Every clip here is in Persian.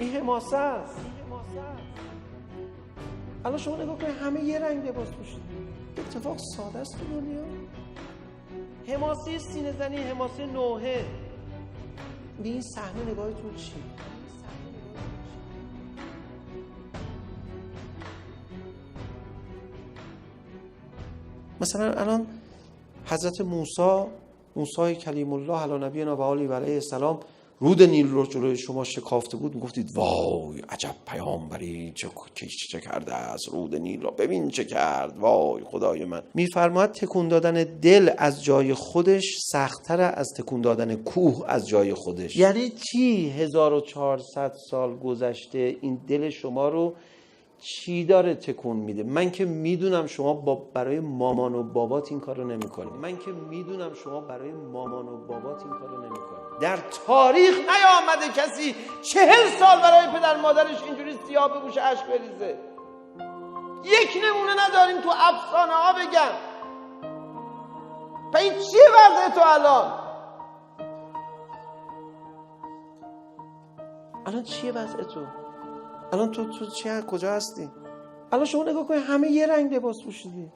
این حماسه است. الان شما نگاه کنید همه یه رنگ لباس پوشیدن اتفاق ساده است تو دنیا. حماسه سینه زنی حماسه نوحه. به این صحنه نگاهتون چی مثلا الان حضرت موسی موسی کلیم الله علی نبینا و علیه السلام رود نیل رو جلوی شما شکافته بود می‌گفتید وای عجب پیامبری چه چه, کرده است رود نیل را؟ ببین چه کرد وای خدای من. میفرماید تکون دادن دل از جای خودش سختتر از تکون دادن کوه از جای خودش. یعنی چی 1400 سال گذشته این دل شما رو چی داره تکون میده؟ من که می‌دونم شما با برای مامان و بابات این کارو نمی‌کنید. من که می‌دونم شما برای مامان و بابات این کارو نمی‌کنید. در تاریخ نیامده کسی چهل سال برای پدر مادرش اینجوری سیاه بپوشه اشک بریزه. یک نمونه نداریم تو افسانه ها بگم. این چیه وضع تو الان؟ الان چیه وضع تو؟ الان تو تو چه کجا هستی؟ الان شما نگاه کنید همه یه رنگ لباس پوشیدی.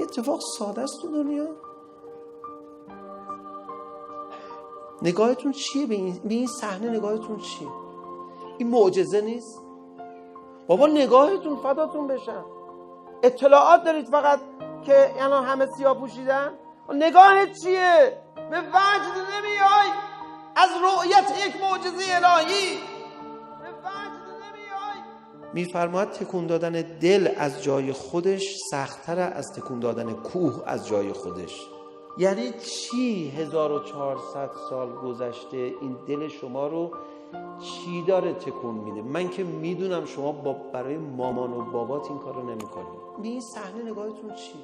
اتفاق ساده است تو دنیا. نگاهتون چیه؟ به این, به این صحنه نگاهتون چیه؟ این معجزه نیست؟ بابا نگاهتون فداتون بشن. اطلاعات دارید فقط که الان همه سیاه پوشیدن؟ نگاهت چیه؟ به وجد نمیای. از رؤیت یک معجزه الهی. میفرماید تکون دادن دل از جای خودش سختتر از تکون دادن کوه از جای خودش. یعنی چی 1400 سال گذشته این دل شما رو چی داره تکون میده؟ من که می‌دونم شما با برای مامان و بابات این کارو نمی‌کنید. به این صحنه نگاهتون چی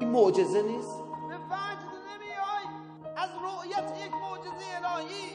این معجزه نیست؟ به وجد نمیای. از رؤیت یک معجزه الهی.